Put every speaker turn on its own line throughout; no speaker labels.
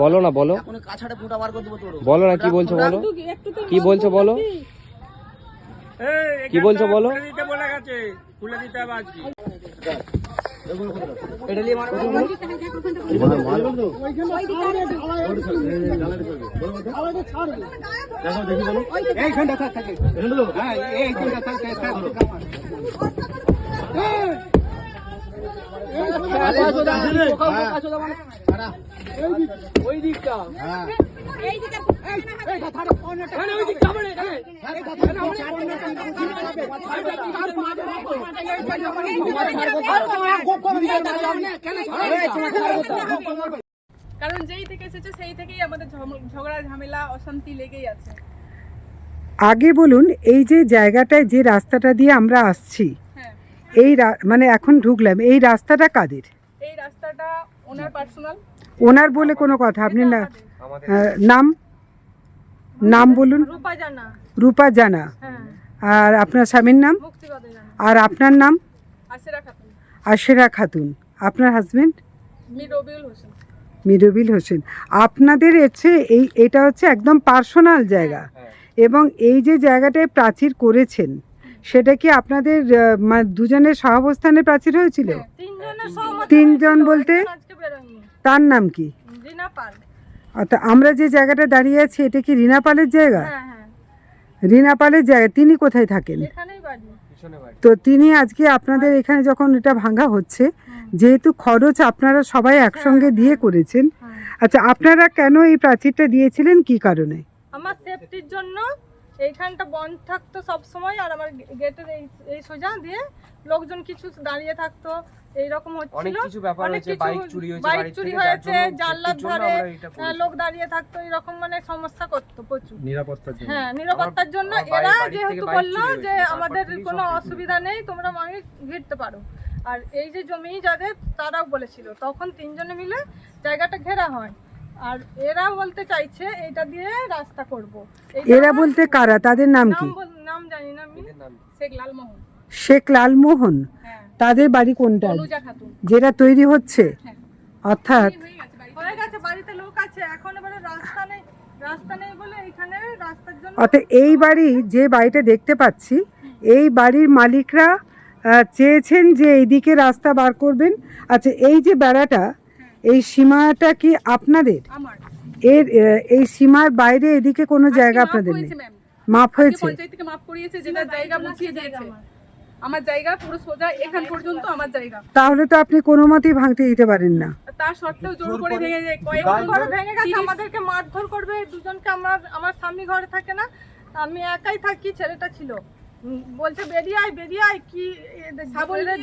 বলো না বলো বলো না কি বলছো বলো কি বলছো বলো
এই,
কি বলছো বলো?
খুলে গেছে খুলে দিতে হবে আজকে
এটা নিয়ে মারবো
এইখানটা থাক থাকে হ্যাঁ এইখানটা থাক
কারণ যেই থেকে এসেছে, সেই থেকেই আমাদের ঝগড়া, ঝামেলা, অশান্তি লেগেই আছে।
আগে বলুন, এই যে জায়গাটায় যে রাস্তাটা দিয়ে আমরা আসছি এই রা- মানে এখন ঢুকলাম এই রাস্তাটা কাদের?
এই রাস্তাটা ওনার পার্সোনাল
ওনার বলে কোনো কথা আপনি না নাম? নাম বলুন।
রূপা জানা।
রূপা জানা।
হ্যাঁ।
আর আপনার স্বামীর নাম? আর আপনার নাম?
আশেরা খাতুন।
আশেরা খাতুন। আপনার হাজবেন্ড মিরবিল হোসেন। আপনাদের হচ্ছে এই এটা হচ্ছে একদম পার্সোনাল জায়গা। এবং এই যে জায়গাটায় প্রাচীর করেছেন সেটা কি আপনাদের দুজনের সহাবস্থানে প্রাচীর হয়েছিল? তিনজন বলতে? তার নাম কি?
রিনা
আমরা যে জায়গাটা দাঁড়িয়ে আছি এটা কি রিনা পালের জায়গা?
হ্যাঁ হ্যাঁ।
রিনা পালের জায়গা তিনি কোথায় থাকেন? তো তিনি আজকে আপনাদের এখানে যখন এটা ভাঙা হচ্ছে যেহেতু খরচ আপনারা সবাই একসঙ্গে দিয়ে করেছেন আচ্ছা আপনারা কেন এই প্রাচীরটা দিয়েছিলেন কি কারণে?
আমার সেফটির জন্য এইখানটা বন্ধ থাকতো সব সময় আর আমার গেটের এই এই সোজা দিয়ে লোকজন কিছু দাঁড়িয়ে থাকতো এইরকম হচ্ছিল।
অনেক কিছু হয়েছে, বাইক চুরি হয়েছে
জানলার ধারে লোক দাঁড়িয়ে থাকতো এরকম মানে সমস্যা করতো প্রচুর।
নিরাপত্তার জন্য।
হ্যাঁ নিরাপত্তার জন্য এরা যেহেতু বলল যে আমাদের কোনো অসুবিধা নেই তোমরা মাকে ঘিরতে পারো। আর এই যে জমি যাদের তারাও বলেছিল তখন তিনজনে মিলে জায়গাটা ঘেরা হয়। আর এরা বলতে চাইছে এটা দিয়ে রাস্তা করব।
এরা বলতে কারা? তাদের নাম কি?
নাম জানি না আমি। শেখ লালমোহন।
শেখ লালমোহন?
হ্যাঁ।
তাদের বাড়ি কোনটা? যেটা তৈরি হচ্ছে?
হ্যাঁ।
অর্থাৎ
হয়ে গেছে বাড়িতে। লোক আছে। এখন এবারে রাস্তা নেই। রাস্তা নেই বলে এখানে রাস্তার জন্য
অর্থাৎ এই বাড়ি যে বাড়িটা দেখতে পাচ্ছি এই বাড়ির মালিকরা চেয়েছেন যে এইদিকে রাস্তা বার করবেন। আচ্ছা এই যে বেড়াটা এই সীমাটা কি আপনাদের? এর এই সীমার বাইরে এদিকে কোনো জায়গা আপনাদের নেই? মাপ হয়েছে।
পঞ্চায়েত থেকে মাফ করিয়েছে যেটা জায়গা বুঝিয়ে দিয়েছে। আমার জায়গা পুরো সোজা এখান পর্যন্ত আমার জায়গা।
তাহলে তো আপনি কোনো মতেই ভাঙতে দিতে পারেন না।
তা সত্ত্বেও জোর করে ভেঙে যায়। কয়েকজন ঘরে ভেঙে গেছে আমাদেরকে মারধর করবে দুজনকে আমার আমার স্বামী ঘরে থাকে না। আমি একাই থাকি ছেলেটা ছিল। বলছে বেরিয়ে আয় বেরিয়ে আয় কি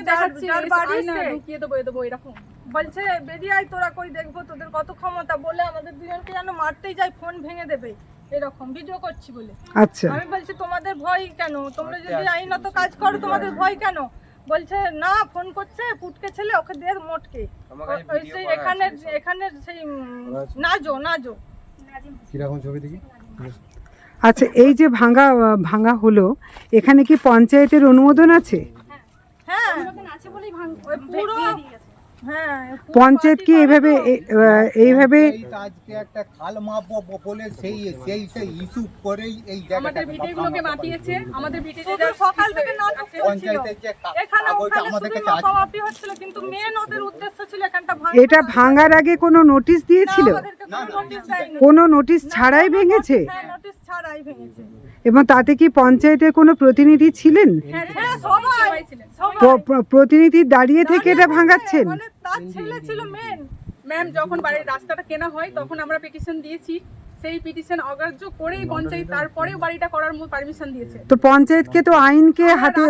যার যার বাড়ি সে?
ঢুকিয়ে দেবো এ দেবো এরকম।
বলছে বেরিয়ে আয় তোরা কই দেখব তোদের কত ক্ষমতা? বলে আমাদের দুজনকে যেন মারতেই যায় ফোন ভেঙে দেবে। এরকম ভিডিও করছি বলে।
আচ্ছা।
আমি বলছি তোমাদের ভয় কেন? তোমরা যদি আইনত কাজ করো তোমাদের ভয় কেন? বলছে না ফোন করছে পুটকে ছেলে ওকে দে মোটকে। এখানে এখানে সেই উম, নাজো নাজো।
কীরকম ছবি দেখি?
আচ্ছা এই যে ভাঙা ভাঙা হলো এখানে কি পঞ্চায়েতের অনুমোদন আছে?
হ্যাঁ।
আছে বলেই
হ্যাঁ পুরো
পঞ্চায়েত কি এইভাবে এইভাবে
আজকে একটা খাল মাপবো বলে সেই সেই সেই ইস্যু করেই এই জায়গাটা
ভিডিওগুলোকে মাপিয়েছে আমাদের
সকাল থেকে
পঞ্চায়েতের যে কা-
এখানে
কাগজ
ওখানে
আমাদের কাছে
হচ্ছিল কিন্তু মেন ওদের উদ্দেশ্য ছিল এখানটা
এটা ভাঙার আগে কোনো নোটিশ দিয়েছিল?
কোনো নোটিশ
নোটিশ ছাড়াই ভেঙেছে?
হ্যাঁ নোটিশ ছাড়াই ভেঙেছে।
এবং তাতে কি পঞ্চায়েতের কোনো প্রতিনিধি ছিলেন?
হ্যাঁ
প- প্রতিনিধি দাঁড়িয়ে থেকে এটা ভাঙাচ্ছেন?
মানে তার ছেলে ছিল মেন
ম্যাম যখন বাড়ির রাস্তাটা কেনা হয় তখন আমরা পিটিশন দিয়েছি। সেই পিটিশন অগ্রাহ্য করেই পঞ্চায়েত তারপরেও বাড়িটা করার পারমিশন দিয়েছে।
তো পঞ্চায়েতকে তো আইনকে হাতে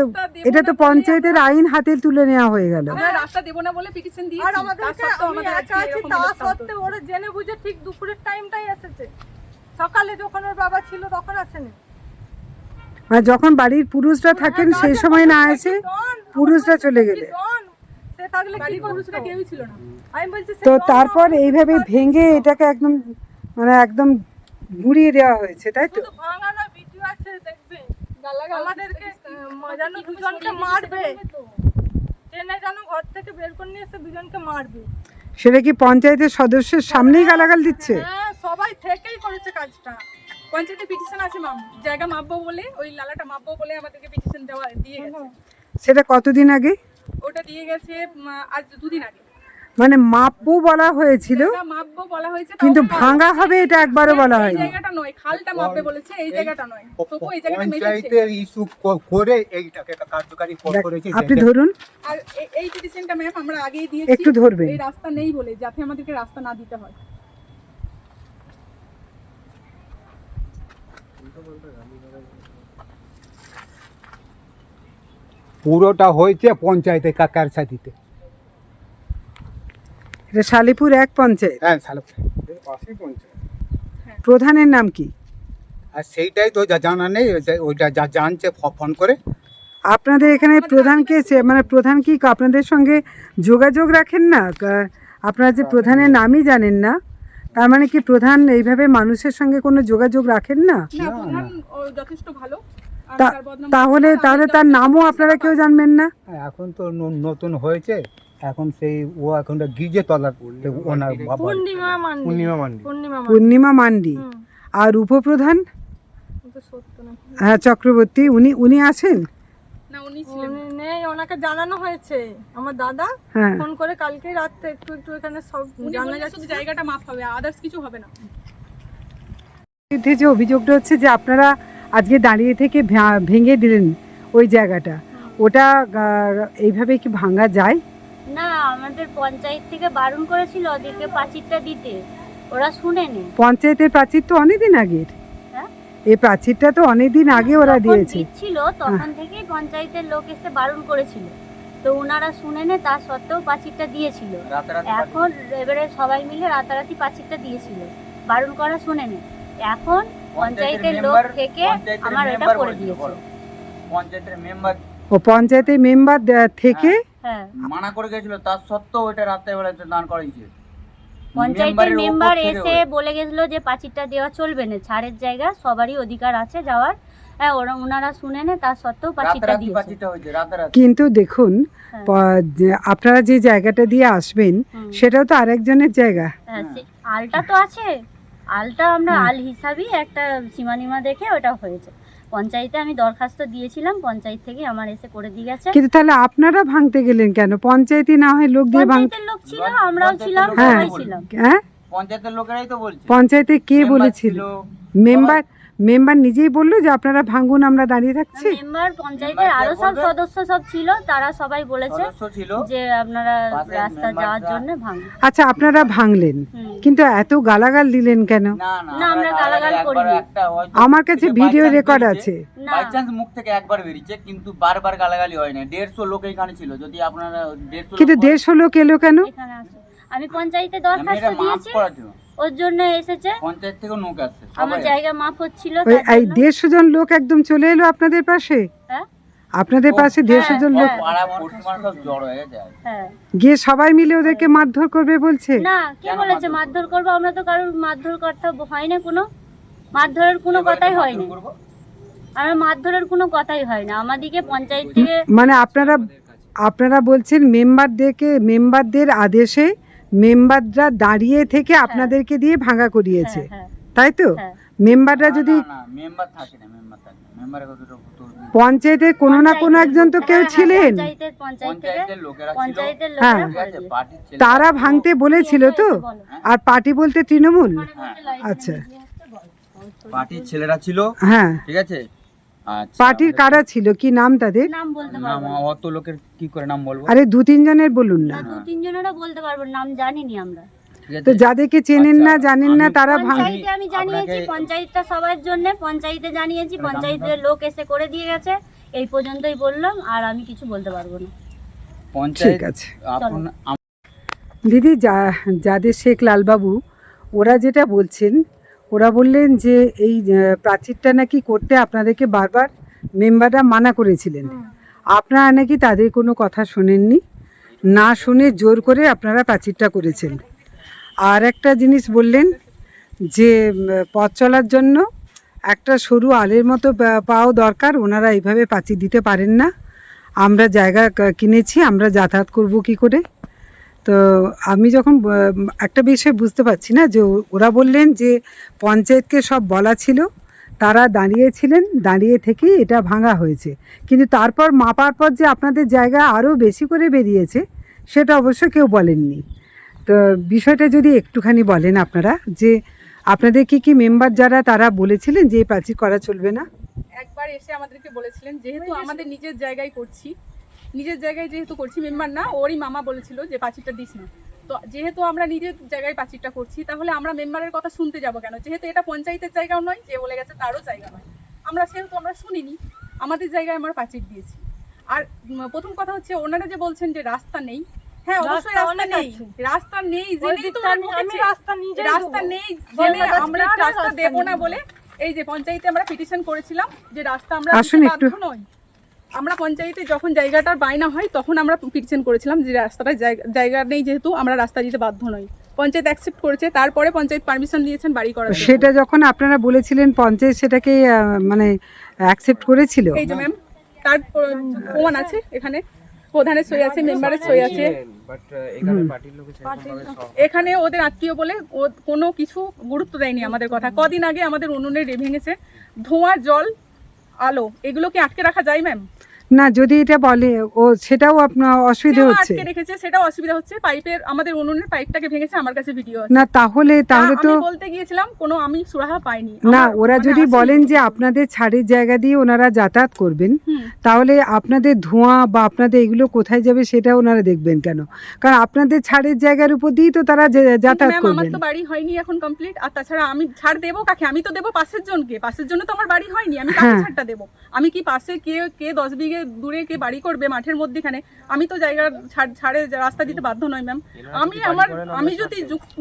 এটা তো পঞ্চায়েতের আইন হাতে তুলে নেওয়া হয়ে গেল।
আমরা রাস্তা দেবো না বলে পিটিশন
আর
দিয়েছি তার
আমাদেরকে
আমাদের আজকে
তা। সত্ত্বেও ওরা জেনে বুঝে ঠিক দুপুরের টাইমটাই এসেছে। সকালে যখন ওর বাবা ছিল তখন আসেনি।
মানে যখন বাড়ির পুরুষরা থাকেন সেই সময় না এসে পুরুষরা চলে গেলে। তো তারপর এইভাবে ভেঙে এটাকে একদম মানে একদম ঘুরিয়ে দেওয়া হয়েছে তাই তো?
শুধু ভাঙানো ভিডিও আছে দেখবে আমাদেরকে দুজনকে মারবে। যেন ঘর থেকে বের করে নিয়ে এসে দুজনকে মারবে।
সেটা কি পঞ্চায়েতের সদস্যের সামনেই গালাগাল দিচ্ছে?
হ্যাঁ সবাই থেকেই করেছে কাজটা।
পঞ্চায়েতে পিটিশন আছে মাপ জায়গা মাপবো বলে ওই লালাটা মাপবো বলে আমাদেরকে পিটিশন দেওয়া দিয়ে গেছে।
সেটা কতদিন আগে?
ওটা দিয়ে গেছে আজ দুদিন আগে।
মানে মাপবো বলা হয়েছিল
মাপবো বলা হয়েছে
কিন্তু ভাঙা হবে এটা একবারও বলা
এই
হয়নি।
জায়গাটা নয় খালটা মাপবে বলেছে এই জায়গাটা নয়। তবু এই জায়গাটা
পঞ্চায়েতের ইস্যু করে এইটাকে কার্যকারী করেছে
আপনি ধরুন।
আর এই পিটিশনটা ম্যাম আমরা আগেই দিয়েছি।
একটু ধরবেন।
এই রাস্তা নেই বলে যাতে আমাদেরকে রাস্তা না দিতে হয়।
পুরোটা হয়েছে পঞ্চায়েতে কাকার সাথীতে
এটা শালিপুর এক পঞ্চায়েত?
হ্যাঁ শালা
প্রধানের নাম কি?
আর সেইটাই তো যা জানা নেই ওই- ওইটা যা জানছে ফোন করে।
আপনাদের এখানে প্রধানকে সে- মানে প্রধান কি আপনাদের সঙ্গে যোগাযোগ রাখেন না? আপনারা যে প্রধানের নামই জানেন না তার মানে কি প্রধান এইভাবে মানুষের সঙ্গে কোনো যোগাযোগ রাখেন না?
না প্রধান ও যথেষ্ট ভালো।
তাহলে তাহলে তার নামও আপনারা কেউ জানবেন না?
হ্যাঁ, এখন তো নতুন হয়েছে এখন সেই ও এখন গিজে তলার ওনার
পূর্ণিমা মান্ডি।
পূর্ণিমা মান্ডি।
পূর্ণিমা মান্ডি।
পূর্ণিমা মান্ডি। আর উপপ্রধান? হ্যাঁ চক্রবর্তী উনি উনি আছেন?
না উনি ছিলেন।
উনি নেই ওনাকে জানানো হয়েছে। আমার দাদা
হ্যাঁ।
ফোন করে কালকে রাত্রে একটু একটু এখানে সব জানা যাচ্ছে।
জায়গাটা মাপ হবে আদার্স কিছু হবে না।
যে অভিযোগটা হচ্ছে যে আপনারা আজকে দাঁড়িয়ে থেকে ভেঙে দিলেন ওই জায়গাটা। ওটা এইভাবে কি ভাঙা যায়?
না আমাদের পঞ্চায়েত থেকে বারণ করেছিল ওদেরকে পাঁচিরটা দিতে। ওরা শুনেনি।
পঞ্চায়েতের প্রাচীর তো অনেকদিন আগের।
হ্যাঁ?
এই প্রাচীরটা তো অনেকদিন আগে ওরা দিয়েছে।
দিচ্ছিল তখন থেকেই পঞ্চায়েতের লোক এসে বারণ করেছিল। তো ওনারা শুনে নে তা সত্ত্বেও পাঁচিরটা দিয়েছিল। এখন এবারে সবাই মিলে রাতারাতি পাঁচিরটা দিয়েছিল। বারণ করা শুনে নে এখন পঞ্চায়েতের লোক থেকে আমার এটা করে দিয়েছে।
পঞ্চায়েতের মেম্বার
ও পঞ্চায়েতের মেম্বার থেকে?
হ্যাঁ।
মানা করে গেছিল তার সত্ত্বেও ওইটা রাত্রে বেলা দান করাইছে
পঞ্চায়েতের মেম্বার এসে বলে গেছিল যে পাঁচিরটা দেওয়া চলবে না ছাড়ের জায়গা সবারই অধিকার আছে যাওয়ার। হ্যাঁ ওরা ওনারা শুনে নে তা সত্ত্বেও পাঁচিরটা দিয়েছে।
কিন্তু দেখুন
হ্যাঁ।
আপনারা যে জায়গাটা দিয়ে আসবেন সেটাও তো আরেকজনের জায়গা।
হ্যাঁ আলটা তো আছে। আলটা আমরা আল হিসাবেই একটা সীমানিমা দেখে ওটা হয়েছে। পঞ্চায়েতে আমি দরখাস্ত দিয়েছিলাম পঞ্চায়েত থেকে আমার এসে করে দিয়ে গেছে।
কিন্তু তাহলে আপনারা ভাঙতে গেলেন কেন? পঞ্চায়েতই না হয় লোক দিয়ে ভাঙতে
পঞ্চায়েতের লোক ছিল আমরাও ছিলাম
হ্যাঁ।
সবাই ছিলাম।
হ্যাঁ?
পঞ্চায়েতের লোকেরাই তো বলছে।
পঞ্চায়েতে কে বলেছিল? মেম্বার মেম্বার নিজেই বলল যে আপনারা ভাঙুন আমরা দাঁড়িয়ে থাকছি।
মেম্বার পঞ্চায়েতের
আরও
সব সদস্য সব ছিল তারা সবাই বলেছে যে আপনারা রাস্তা যাওয়ার জন্য ভাঙুন।
আচ্ছা আপনারা ভাঙলেন কিন্তু এত গালাগাল দিলেন কেন?
না
না, আমরা গালাগাল করিনি।
একটা
আমার কাছে ভিডিও রেকর্ড আছে।
না।
বাই চান্স মুখ থেকে একবার বেরিয়েছে কিন্তু বারবার গালাগালি হয় না দেড়শো লোক এখানে ছিল যদি আপনারা দেড়শো
কিন্তু দেড়শো লোক এলো কেন?
আমি পঞ্চায়েতে দরখাস্ত দিয়েছি। ওর জন্য এসেছে।
পঞ্চায়েত থেকে লোক আসছে
আমার জায়গা মাপ হচ্ছিল
ওই এই দেড়শো জন লোক একদম চলে এলো আপনাদের পাশে?
হ্যাঁ?
আপনাদের পাশে দেড়শো জন লোক
হ্যাঁ।
পাড়া পড়শি সব জড় হয়ে যায়
হ্যাঁ।
গিয়ে সবাই মিলে ওদেরকে মারধর করবে বলছে?
না কে
কেন
বলেছে
মারধর
করব? আমরা তো কারোর মারধর করতে হয় না কোনো মারধরের কোনো কথাই হয় না
করব?
মারধরের কোনো কথাই হয় না আমাদিকে পঞ্চায়েত থেকে
মানে আপনারা আপনারা বলছেন মেম্বারদেরকে মেম্বারদের আদেশে মেম্বাররা দাঁড়িয়ে থেকে আপনাদেরকে দিয়ে ভাঙা করিয়েছে।
হ্যাঁ। হ্যাঁ
তাই তো?
হ্যাঁ।
মেম্বাররা যদি
মেম্বার থাকে না মেম্বার থাকে
পঞ্চায়েতের কোনো না কোনো একজন তো কেউ
হ্যাঁ, হ্যাঁ,
ছিলেন।
পঞ্চায়েতের পঞ্চায়েত থেকে
পঞ্চায়েতের লোকেরা ছিল।
পঞ্চায়েতের
হ্যাঁ। তারা ভাঙতে বলেছিল তো? আর পার্টি বলতে তৃণমূল? আচ্ছা।
পার্টির ছেলেরা ছিল।
হ্যাঁ।
ঠিক আছে?
পার্টির কারা ছিল? কি নাম তাদের?
নাম বলতে
নাম
পারব না।
অত লোকের কি করে নাম বলব?
আরে দু তিনজনের বলুন না।
না, দু তিনজনেরও বলতে পারব না, নাম জানিনি আমরা।
ঠিক আছে।
তো যাদেরকে চেনেন না
আচ্ছা,
জানেন না
আমি-
তারা ভাঙ
পঞ্চায়েতে আমি জানিয়েছি
আপনাকে-
পঞ্চায়েতটা সবার জন্য পঞ্চায়েতে জানিয়েছি পঞ্চায়েতের লোক এসে করে দিয়ে গেছে এই পর্যন্তই বললাম আর আমি কিছু বলতে পারব না।
পঞ্চায়েত
ঠিক আছে।
আপন
দিদি যা যাদের শেখ লালবাবু ওরা যেটা বলছেন ওরা বললেন যে এই প্রাচীরটা নাকি করতে আপনাদেরকে বারবার মেম্বাররা মানা করেছিলেন। আপনারা নাকি তাদের কোনো কথা শোনেননি? না শুনে জোর করে আপনারা প্রাচীরটা করেছেন। আর একটা জিনিস বললেন যে পথ চলার জন্য একটা সরু আলের মতো পাও দরকার। ওনারা এইভাবে প্রাচীর দিতে পারেন না। আমরা জায়গা কিনেছি আমরা যাতায়াত করব কি করে? তো আমি যখন একটা বিষয় বুঝতে পারছি না যে ওরা বললেন যে পঞ্চায়েতকে সব বলা ছিল তারা দাঁড়িয়েছিলেন দাঁড়িয়ে থেকেই এটা ভাঙা হয়েছে। কিন্তু তারপর মাপার পর যে আপনাদের জায়গা আরও বেশি করে বেরিয়েছে সেটা অবশ্য কেউ বলেননি। তো বিষয়টা যদি একটুখানি বলেন আপনারা যে আপনাদের কি কি মেম্বার যারা তারা বলেছিলেন যে এই প্রাচীর করা চলবে না?
একবার এসে আমাদেরকে বলেছিলেন যেহেতু আমাদের নিজের জায়গায় করছি নিজের জায়গায় যেহেতু করছি মেম্বার না ওরই মামা বলেছিল যে পাঁচিরটা দিস না। তো যেহেতু আমরা নিজের জায়গায় পাঁচিরটা করছি তাহলে আমরা মেম্বারের কথা শুনতে যাব কেন? যেহেতু এটা পঞ্চায়েতের জায়গাও নয় যে বলে গেছে তারও জায়গা নয়। আমরা সেহেতু আমরা শুনিনি আমাদের জায়গায় আমরা পাঁচির দিয়েছি। আর প্রথম কথা হচ্ছে ওনারা যে বলছেন যে রাস্তা নেই হ্যাঁ অবশ্যই
রাস্তা
রাস্তা নেই। রাস্তা নেই জেনেই তো
আমি- আমি রাস্তা
নেই জেনে আমরা রাস্তা দেবো না বলে এই যে পঞ্চায়েতে আমরা পিটিশন করেছিলাম যে রাস্তা আমরা
আসুন একটু।
নই। আমরা পঞ্চায়েতে যখন জায়গাটার বায়না হয় তখন আমরা পিটিশন করেছিলাম যে রাস্তাটা জায়গা- জায়গা নেই যেহেতু আমরা রাস্তা দিতে বাধ্য নই। পঞ্চায়েত অ্যাকসেপ্ট করেছে তারপরে পঞ্চায়েত পারমিশন দিয়েছেন বাড়ি করার
সেটা যখন আপনারা বলেছিলেন পঞ্চায়েত সেটাকে মানে অ্যাকসেপ্ট করেছিল?
এই যে ম্যাম তার প্রমাণ আছে এখানে। প্রধানের সই আছে মেম্বারের সই আছে।
বাট এখানে পার্টির লোক সেরকমভাবে সব
এখানে ওদের আত্মীয় বলে ও কোনো কিছু গুরুত্ব দেয়নি আমাদের কথা। কদিন আগে আমাদের উনুনে রে ভেঙেছে ধোঁয়া জল আলো এগুলোকে আটকে রাখা যায় ম্যাম
না যদি এটা বলে ও সেটাও আপনার অসুবিধা হচ্ছে।
আটকে রেখেছে সেটাও অসুবিধা হচ্ছে। পাইপের আমাদের উনুনের পাইপটাকে ভেঙেছে আমার কাছে ভিডিও আছে।
না তাহলে তাহলে
তো আমি বলতে গিয়েছিলাম কোনো আমি সুরাহা পাইনি।
না ওরা
মানে
যদি বলেন যে আপনাদের ছাড়ের জায়গা দিয়ে ওনারা যাতায়াত করবেন তাহলে আপনাদের ধোঁয়া বা আপনাদের এগুলো কোথায় যাবে সেটা ওনারা দেখবেন কেন? কারণ আপনাদের ছাড়ের জায়গার উপর দিয়েই তো তারা যাতায়াত
ম্যাম আমার তো বাড়ি হয়নি এখন কমপ্লিট আর তাছাড়া আমি ছাড় দেবো কাকে? আমি তো দেবো পাশের জনকে। পাশের জন্য তো আমার বাড়ি হয়নি। আমি কাকে
হ্যাঁ।
ছাড়টা দেবো? আমি কি পাশে কে কে দশ বিঘে দূরে কে বাড়ি করবে মাঠের মধ্যেখানে আমি তো জায়গা ছাড়ে রাস্তা দিতে বাধ্য নই ম্যাম আমি আমার আমি যদি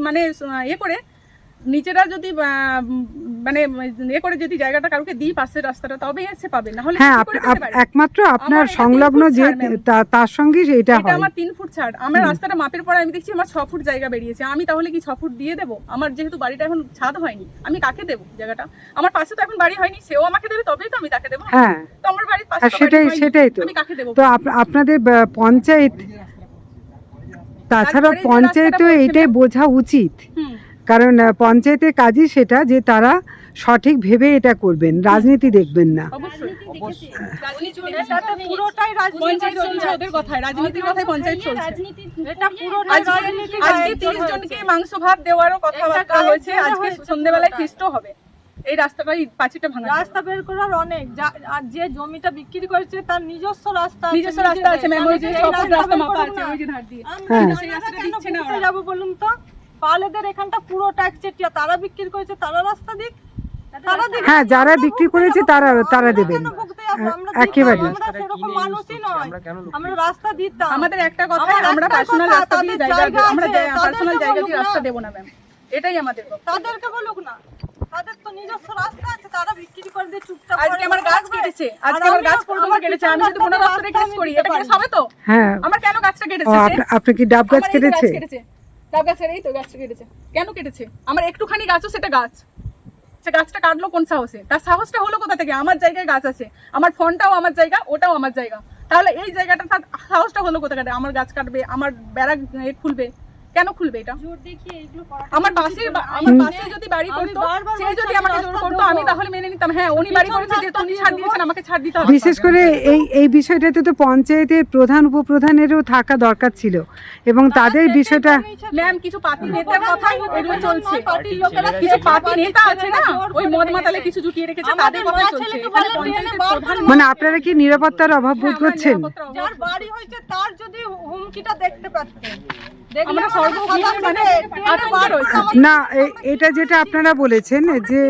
মানে ইয়ে করে নিজেরা যদি মানে ইয়ে করে যদি জায়গাটা কাউকে দিই পাশের রাস্তাটা তবে এসে পাবে। না হলে
হ্যাঁ? একমাত্র আপনার সংলগ্ন যে তার সঙ্গে এটা
এটা
হয়।
আমার তিন ফুট ছাড়। আমার রাস্তাটা মাপের পরে আমি দেখছি আমার ছ ফুট জায়গা বেরিয়েছে। আমি তাহলে কি ছ ফুট দিয়ে দেবো? আমার যেহেতু বাড়িটা এখন ছাদ হয়নি আমি কাকে দেবো জায়গাটা? আমার পাশে তো এখন বাড়ি হয়নি সেও আমাকে দেবে তবেই তো আমি তাকে দেবো।
হ্যাঁ।
তো আমার বাড়ির পাশে
সেটাই সেটাই তো।
আমি কাকে দেবো?
তো আপনাদের পঞ্চায়েত তাছাড়া পঞ্চায়েতও এইটাই বোঝা উচিত। কারণ পঞ্চায়েতের কাজই সেটা যে তারা সঠিক ভেবে এটা করবেন রাজনীতি দেখবেন না।
এই রাস্তাটাই পাঁচিটা ভাঙা
রাস্তা বের করার অনেক। আর যে জমিটা বিক্রি করেছে তার নিজস্ব রাস্তা
নিজস্ব রাস্তা আছে ম্যাম ওই যে সব রাস্তা মাপা আছে ওই যে ধার দিয়ে।
হ্যাঁ।
সেই কেন
দিচ্ছে না
যাব বলুন তো? পালেদের এখানটা পুরো তারা বিক্রি করেছে তারা রাস্তা দিক।
হ্যাঁ যারা বিক্রি করেছে তারা তারা দেবেন। হ্যাঁ, একেবারে।
আমরা সেরকম মানুষই নয়।
আমরা কেন লুকিয়ে
আমরা রাস্তা দিতাম।
আমাদের একটা কথা
আমরা
পার্সোনাল রাস্তা দিয়ে জায়গা আমরা পার্সোনাল জায়গা দিয়ে রাস্তা দেবো না ম্যাম। এটাই আমাদের কথা।
তাদেরকে বলুক না। তাদের তো নিজস্ব রাস্তা আছে তারা বিক্রি করে দিয়ে চুপচাপ
আজকে আমার গাছ কেটেছে আজকে আমার গাছ
আমার
কেটেছে। আমি যদি কোনো কেস করি এটা কেস
পারি।
হবে তো?
হ্যাঁ।
আমার কেন গাছটা কেটেছে?
আপনা- কি ডাব গাছ কেটেছে।
ডাব গাছের এই তো গাছটা কেটেছে। কেন কেটেছে? আমার একটুখানি গাছও সেটা গাছ। সে গাছটা কাটলো কোন সাহসে? তার সাহসটা হলো কোথা থেকে? আমার জায়গায় গাছ আছে। আমার ফোনটাও আমার জায়গা, ওটাও আমার জায়গা। তাহলে এই জায়গাটা তার সাহসটা হলো কোথা কাটে আমার গাছ কাটবে, আমার বেড়া খুলবে। কেন খুলবে এটা? আমার পাশে আমার পাশে যদি বাড়ি করতো সে যদি আমাকে জোর করতো আমি তাহলে মেনে নিতাম। হ্যাঁ উনি বাড়ি করেছে যে
রাস্তা
তুমি
দিয়ে
ছাড় দিয়েছেন আমাকে ছাড় দিতে হবে।
বিশেষ করে এই এই বিষয়টাতে তো পঞ্চায়েতের প্রধান উপপ্রধানেরও থাকা দরকার ছিল। এবং তাদের বিষয়টা
ম্যাম কিছু পাতি নেতার কথাই এগুলো চলছে।
পার্টির লোকেরা
কিছু পাতি নেতা আছে না? ওই
করে
মদ মাতালে কিছু জুটিয়ে রেখেছে তাদের কথা চলছে।
মানে আপনারা কি নিরাপত্তার অভাব বোধ
হ্যাঁ,
করছেন?
যার বাড়ি হয়েছে তার যদি হুমকিটা দেখতে পাচ্ছেন
আমরা মানে
আমাদের
না এটা যেটা আপনারা বলেছেন যে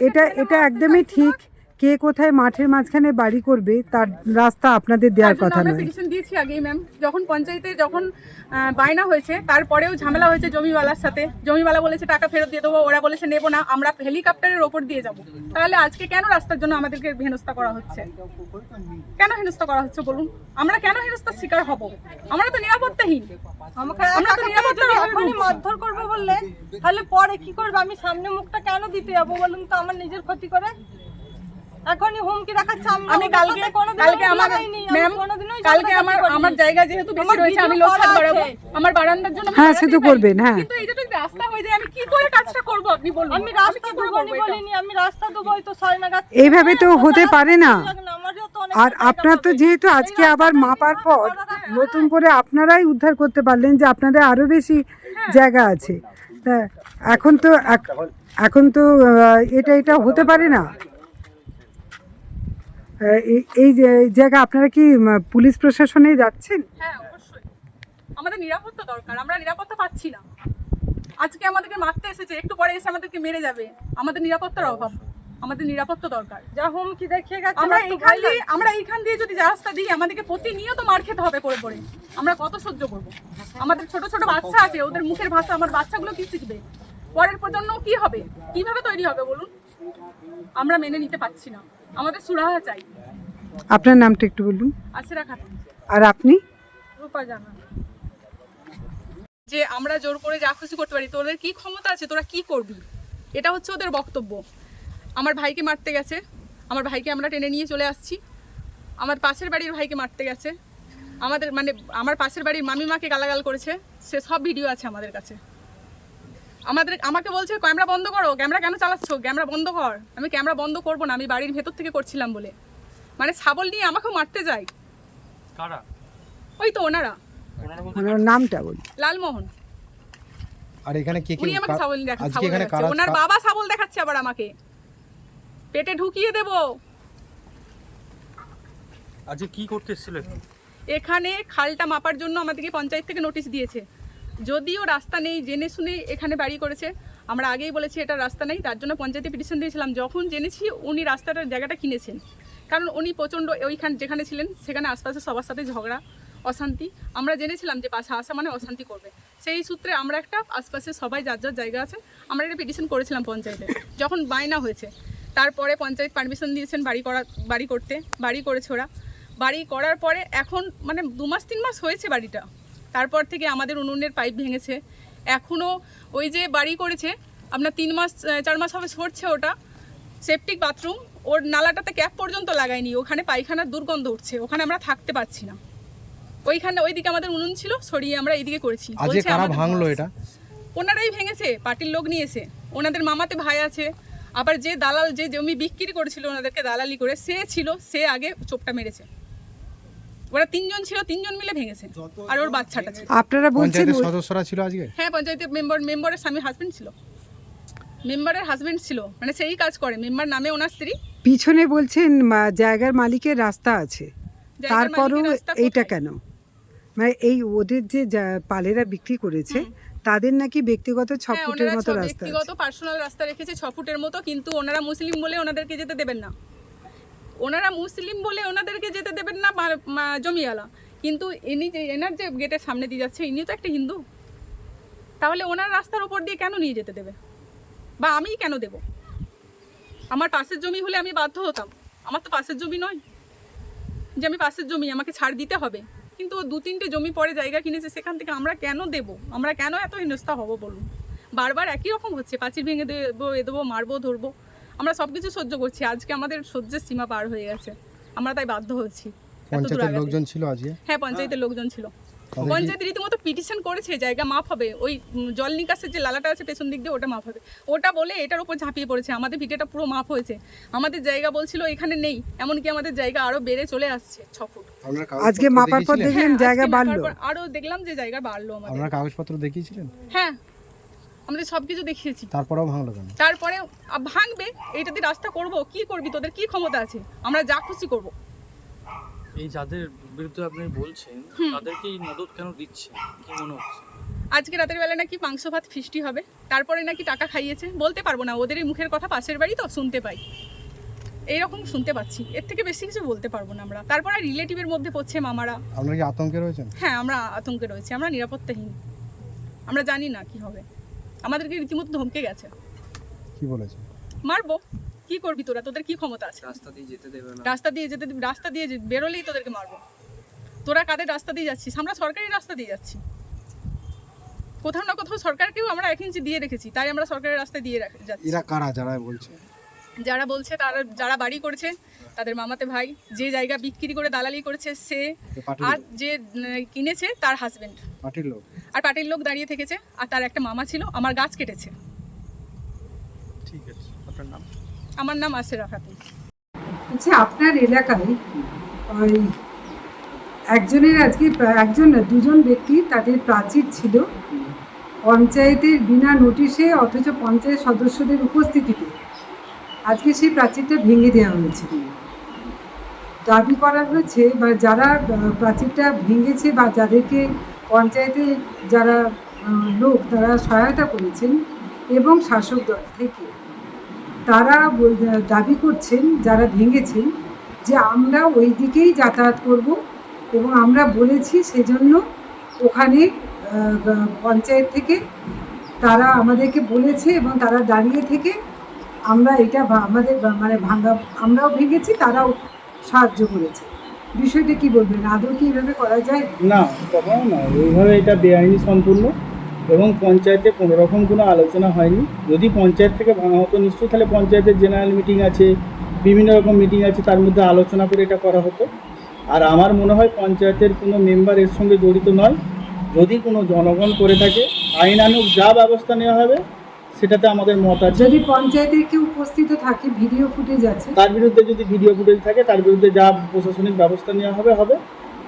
এটা এটা একদমই ঠিক। কে কোথায় মাঠের মাঝখানে বাড়ি করবে তার রাস্তা আপনাদের দেওয়ার কথা নয়।
পিটিশন দিয়েছি আগেই ম্যাম যখন পঞ্চায়েতে যখন বায়না হয়েছে তারপরেও ঝামেলা হয়েছে জমিওয়ালার সাথে। জমিওয়ালা বলেছে টাকা ফেরত দিয়ে দেবো ওরা বলেছে নেব না আমরা হেলিকপ্টারের ওপর দিয়ে যাব। তাহলে আজকে কেন রাস্তার জন্য আমাদেরকে হেনস্থা করা হচ্ছে? কেন হেনস্থা করা হচ্ছে বলুন? আমরা কেন হেনস্থার শিকার হব? আমরা তো নিরাপত্তাহীন। আমরা তো।
মারধর করবে বললে তাহলে পরে কি করবে? আমি সামনে মুখটা কেন দিতে যাব বলুন তো আমার নিজের ক্ষতি করে? এখনই হুমকি দেখাচ্ছে।
আমি কালকে কালকে আমার ম্যাম কালকে আমার আমার জায়গা যেহেতু বেশি রয়েছে আমি বাড়াবো। আমার বারান্দার জন্য
হ্যাঁ, সে তো করবেন, হ্যাঁ।
কিন্তু যদি রাস্তা হয়ে যায় আমি কি করে কাজটা করব? আপনি বলুন।
আমি রাস্তা দেবো বলিনি আমি রাস্তা দেবো তো ছয় নাগাদ।
এইভাবে তো হতে পারে না। আর আপনার তো যেহেতু আজকে আবার মাপার পর নতুন করে আপনারাই উদ্ধার করতে পারলেন যে আপনাদের আরও বেশি জায়গা আছে। তা এখন তো এখন তো এটা এটা হতে পারে না? এই- এই যে জায়গা আপনারা কি পুলিশ প্রশাসনে যাচ্ছেন?
হ্যাঁ অবশ্যই। আমাদের নিরাপত্তা দরকার আমরা নিরাপত্তা পাচ্ছি না। আজকে আমাদেরকে মারতে এসেছে একটু পরে এসে আমাদেরকে মেরে যাবে। আমাদের নিরাপত্তার অভাব। আমাদের নিরাপত্তা দরকার।
যা হুমকি দেখিয়ে গেছে
আমরা
আমার
এইখান দিয়ে আমরা এইখান দিয়ে যদি রাস্তা দিই আমাদেরকে প্রতিনিয়ত মার খেতে হবে পড়ে পড়ে। আমরা কত সহ্য করব? আমাদের ছোট ছোট বাচ্চা আছে ওদের মুখের ভাষা আমার বাচ্চাগুলো কি শিখবে? পরের প্রজন্ম কি হবে? কীভাবে তৈরি হবে বলুন? আমরা মেনে নিতে পারছি না। আমাদের সুরাহা চাই।
আপনার নামটা একটু বলুন।
আছে রাখা
আর আপনি?
রূপা জানা।
যে আমরা জোর করে যা খুশি করতে পারি তোদের কি ক্ষমতা আছে তোরা কি করবি? এটা হচ্ছে ওদের বক্তব্য। আমার ভাইকে মারতে গেছে। আমার ভাইকে আমরা টেনে নিয়ে চলে আসছি। আমার পাশের বাড়ির ভাইকে মারতে গেছে। আমাদের মানে আমার পাশের বাড়ির মামিমাকে গালাগাল করেছে। সে সব ভিডিও আছে আমাদের কাছে। আমাদের আমাকে বলছে ক্যামেরা বন্ধ করো ক্যামেরা কেন চালাচ্ছ? ক্যামেরা বন্ধ কর। আমি ক্যামেরা বন্ধ করব না আমি বাড়ির ভেতর থেকে করছিলাম বলে। মানে ছাগল নিয়ে আমাকেও মারতে যায়।
কারা?
ওই তো ওনারা।
ওনার নামটা বলুন।
লালমোহন।
আর এখানে কে কে
উনি আমাকে ছাগল দেখাচ্ছে
এখানে কারা
ওনার বাবা ছাগল দেখাচ্ছে আবার আমাকে। পেটে ঢুকিয়ে দেব।
আজকে কি করতে এসেছিল?
এখানে খালটা মাপার জন্য আমাদেরকে পঞ্চায়েত থেকে নোটিশ দিয়েছে। যদিও রাস্তা নেই, জেনে শুনে এখানে বাড়ি করেছে। আমরা আগেই বলেছি এটা রাস্তা নেই, তার জন্য পঞ্চায়েতে পিটিশন দিয়েছিলাম। যখন জেনেছি, উনি রাস্তাটার জায়গাটা কিনেছেন। কারণ উনি প্রচণ্ড ওইখান যেখানে ছিলেন, সেখানে আশপাশে সবার সাথে ঝগড়া, অশান্তি। আমরা জেনেছিলাম যে পাশে আসা মানে অশান্তি করবে। সেই সূত্রে আমরা একটা আশপাশে সবাই যার যার জায়গা আছে, আমরা একটা পিটিশন করেছিলাম পঞ্চায়েতে। যখন বায়না হয়েছে, তারপরে পঞ্চায়েত পারমিশন দিয়েছেন বাড়ি করা বাড়ি করতে, বাড়ি করেছে ওরা। বাড়ি করার পরে এখন মানে দু মাস, তিন মাস হয়েছে বাড়িটা। তারপর থেকে আমাদের উনুনের পাইপ ভেঙেছে। এখনও ওই যে বাড়ি করেছে আপনার তিন মাস চার মাস হবে সরছে ওটা সেপটিক বাথরুম ওর নালাটাতে ক্যাপ পর্যন্ত লাগায়নি ওখানে পায়খানার দুর্গন্ধ উঠছে ওখানে আমরা থাকতে পারছি না। ওইখানে ওইদিকে আমাদের উনুন ছিল সরিয়ে আমরা এইদিকে করেছি।
ভাঙলো এটা?
ওনারাই ভেঙেছে পার্টির লোক নিয়েছে। ওনাদের মামাতে ভাই আছে আবার যে দালাল যে জমি বিক্রি করেছিল ওনাদেরকে দালালি করে সে ছিল সে আগে চোপটা মেরেছে। ওরা তিনজন ছিল তিনজন মিলে ভেঙেছে। আর ওর বাচ্চাটা ছিল।
আপনারা বলছেন
পঞ্চায়েতের সদস্যরা ছিল আজকে?
হ্যাঁ পঞ্চায়েতের মেম্বার মেম্বারের স্বামী হাজবেন্ড ছিল। মেম্বারের হাজবেন্ড ছিল। মানে সেই কাজ করে। মেম্বার নামে ওনার স্ত্রী।
পিছনে বলছেন মা- জায়গার মালিকের রাস্তা আছে।
জায়গার
তারপরও
মালিকের রাস্তা
এইটা কেন? মানে এই ওদের যে যা- পালেরা বিক্রি করেছে তাদের নাকি ব্যক্তিগত ছ
হ্যাঁ
ফুটের
ওনারা
মতো
ছ-
রাস্তা
ব্যক্তিগত
আছে।
পার্সোনাল রাস্তা রেখেছে ছ ফুটের মতো কিন্তু ওনারা মুসলিম বলে ওনাদেরকে যেতে দেবেন না। ওনারা মুসলিম বলে ওনাদেরকে যেতে দেবেন না জমিওয়ালা। কিন্তু ইনি যে এনার যে গেটের সামনে দিয়ে যাচ্ছে ইনি তো একটা হিন্দু। তাহলে ওনার রাস্তার উপর দিয়ে কেন নিয়ে যেতে দেবে? বা আমিই কেন দেব? আমার পাশের জমি হলে আমি বাধ্য হতাম। আমার তো পাশের জমি নয়। যে আমি পাশের জমি, আমাকে ছাড় দিতে হবে। কিন্তু দু তিনটে জমি পরে জায়গা কিনেছে, সেখান থেকে আমরা কেন দেব? আমরা কেন এত হেনস্থা হব বলুন? বারবার একই রকম হচ্ছে। পাঁচিল ভেঙে দেবো, এ দেবো, মারবো, ধরবো। আমরা সব কিছু সহ্য করছি। আজকে আমাদের সহ্যের সীমা পার হয়ে গেছে। আমরা তাই বাধ্য হচ্ছি।
পঞ্চায়েতের লোকজন ছিল আজকে?
হ্যাঁ পঞ্চায়েতের লোকজন ছিল। পঞ্চায়েত রীতিমতো পিটিশন করেছে জায়গা মাপ হবে। ওই জল নিকাশের যে লালাটা আছে পেছন দিক দিয়ে ওটা মাপ হবে। ওটা বলে এটার উপর ঝাঁপিয়ে পড়েছে। আমাদের ভিটেটা পুরো মাপ হয়েছে। আমাদের জায়গা বলছিল এখানে নেই এমনকি আমাদের জায়গা আরও বেড়ে চলে আসছে ছ ফুট।
আজকে মাপার পর? দেখলেন
হ্যাঁ,
জায়গা বাড়লো।
আরও দেখলাম যে জায়গা বাড়লো আমাদের।
আপনারা কাগজপত্র দেখিয়েছিলেন?
হ্যাঁ আমাদের সব কিছু দেখিয়েছি।
তারপরেও ভাঙলো কেন?
তারপরে আ- ভাঙবে এইটা দিয়ে রাস্তা করব কি করবি? তোদের কি ক্ষমতা আছে? আমরা যা খুশি করব।
এই যাদের বিরুদ্ধে আপনি বলছেন তাদেরকে এই মদত কেন দিচ্ছে? কি মনে হচ্ছে?
আজকে রাতের বেলা নাকি মাংস ভাত ফিস্টি হবে। তারপরে নাকি টাকা খাইয়েছে। বলতে পারব না ওদের এই মুখের কথা পাশের বাড়ি তো শুনতে পাই। এইরকম শুনতে পাচ্ছি। এর থেকে বেশি কিছু বলতে পারব না আমরা। তারপরে রিলেটিভের মধ্যে পড়ছে মামারা।
আপনারা কি আতঙ্কে রয়েছেন?
হ্যাঁ আমরা আতঙ্কে রয়েছি। আমরা নিরাপত্তাহীন। আমরা জানি না কি হবে। আমাদেরকে রীতিমতো ধমকে গেছে।
কি বলেছে?
মারবো। কি করবি তোরা? তোদের কি ক্ষমতা আছে?
রাস্তা দিয়ে যেতে দেবে না।
রাস্তা দিয়ে যেতে রাস্তা দিয়ে বেরোলেই তোদেরকে মারবো। তোরা কাদের রাস্তা দিয়ে যাচ্ছিস? আমরা সরকারি রাস্তা দিয়ে যাচ্ছি। কোথাও না কোথাও সরকারকেও আমরা এক ইঞ্চি দিয়ে রেখেছি তাই আমরা সরকারের রাস্তা দিয়ে রাখ- যাচ্ছি।
এরা কারা? যারা বলছে?
যারা বলছে তারা যারা বাড়ি করেছে তাদের মামাতে ভাই যে জায়গা বিক্রি করে দালালি করেছে সে আর যে কিনেছে তার হাজবেন্ড
পার্টির লোক?
আর পার্টির লোক দাঁড়িয়ে থেকেছে আর তার একটা মামা ছিল আমার গাছ কেটেছে।
ঠিক আছে আপনার নাম?
আমার নাম আসেরা খাতুন
আচ্ছা আপনার এলাকায় ওই একজনের আজকে একজন না, দুজন ব্যক্তি তাদের প্রাচীর ছিল। পঞ্চায়েতের বিনা নোটিশে অথচ পঞ্চায়েত সদস্যদের উপস্থিতিতে আজকে সেই প্রাচীরটা ভেঙে দেওয়া হয়েছে। দাবি করা হয়েছে বা যারা প্রাচীরটা ভেঙেছে বা যাদেরকে পঞ্চায়েতে যারা লোক তারা সহায়তা করেছেন এবং শাসক দল থেকে। তারা দাবি করছেন, যারা ভেঙেছেন, যে আমরা ওই দিকেই যাতায়াত করব এবং আমরা বলেছি সেজন্য ওখানে পঞ্চায়েত থেকে তারা আমাদেরকে বলেছে এবং তারা দাঁড়িয়ে থেকে আমরা এটা আমাদের মানে ভাঙ্গা আমরাও ভেঙেছি, তারাও সাহায্য করেছে। বিষয়টা কি বলবেন? আদৌ কি এভাবে করা যায়?
না, কখনো না। এইভাবে এটা বেআইনি সম্পূর্ণ এবং পঞ্চায়েতে কোনো রকম কোনো আলোচনা হয়নি। যদি পঞ্চায়েত থেকে ভাঙা হতো নিশ্চয়ই, তাহলে পঞ্চায়েতের জেনারেল মিটিং আছে, বিভিন্ন রকম মিটিং আছে, তার মধ্যে আলোচনা করে এটা করা হতো। আর আমার মনে হয় পঞ্চায়েতের কোনো মেম্বার এর সঙ্গে জড়িত নয়। যদি কোনো জনগণ করে থাকে, আইনানুগ যা ব্যবস্থা নেওয়া হবে সেটাতে আমাদের মত আছে।
যদি পঞ্চায়েতের কেউ উপস্থিত থাকে ভিডিও ফুটেজ আছে?
তার বিরুদ্ধে যদি ভিডিও ফুটেজ থাকে তার বিরুদ্ধে যা প্রশাসনিক ব্যবস্থা নেওয়া হবে হবে।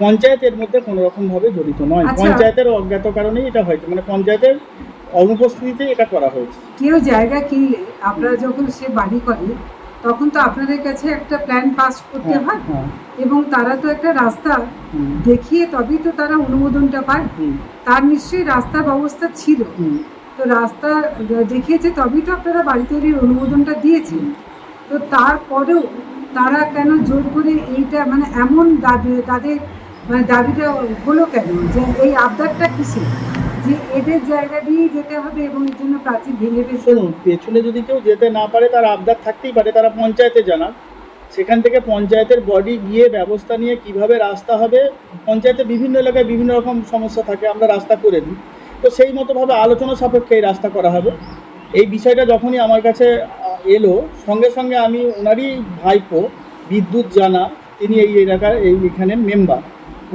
পঞ্চায়েতের মধ্যে কোনো রকম ভাবে জড়িত নয়।
আচ্ছা।
পঞ্চায়েতের অজ্ঞাত কারণেই এটা হয়েছে। মানে পঞ্চায়েতের অনুপস্থিতিতে এটা করা হয়েছে।
কেউ জায়গা কিনলে আপনারা যখন সে বাড়ি করে তখন তো আপনাদের কাছে একটা প্ল্যান পাস করতে
হ্যাঁ,
হয়।
হ্যাঁ,
এবং তারা তো একটা রাস্তা
হুম,
দেখিয়ে তবেই তো তারা অনুমোদনটা পায়।
হুম,
তার নিশ্চয়ই রাস্তার ব্যবস্থা ছিল।
হুম।
তো রাস্তা দেখিয়েছে তবেই তো আপনারা বাড়ি তৈরির অনুমোদনটা দিয়েছেন। তো তারপরেও তারা কেন জোর করে এইটা মানে এমন দাবি, তাদের মানে দাবিটা হলো কেন? যে এই আবদারটা কিসে যে এদের জায়গা দিয়েই যেতে হবে এবং এর জন্য প্রাচীর ভেঙে
শুনুন, পেছনে যদি কেউ যেতে না পারে, তার আবদার থাকতেই পারে, তারা পঞ্চায়েতে জানান। সেখান থেকে পঞ্চায়েতের বডি গিয়ে ব্যবস্থা নিয়ে কীভাবে রাস্তা হবে, পঞ্চায়েতে বিভিন্ন এলাকায় বিভিন্ন রকম সমস্যা থাকে, আমরা রাস্তা করে দিই। তো সেই মতোভাবে আলোচনা সাপেক্ষে এই রাস্তা করা হবে। এই বিষয়টা যখনই আমার কাছে এলো, সঙ্গে সঙ্গে আমি ওনারই ভাইপো, বিদ্যুৎ জানা, তিনি এই এলাকার, এই এখানের মেম্বার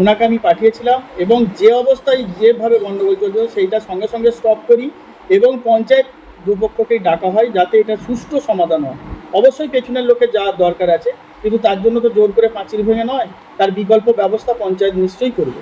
ওনাকে আমি পাঠিয়েছিলাম এবং যে অবস্থায় যেভাবে গণ্ডগোল চলছিল সেইটা সঙ্গে সঙ্গে স্টপ করি এবং পঞ্চায়েত দুপক্ষকেই ডাকা হয় যাতে এটা সুষ্ঠু সমাধান হয়। অবশ্যই পেছনের লোকের যাওয়ার দরকার আছে, কিন্তু তার জন্য তো জোর করে পাঁচিল ভেঙে নয়, তার বিকল্প ব্যবস্থা পঞ্চায়েত নিশ্চয়ই করবে।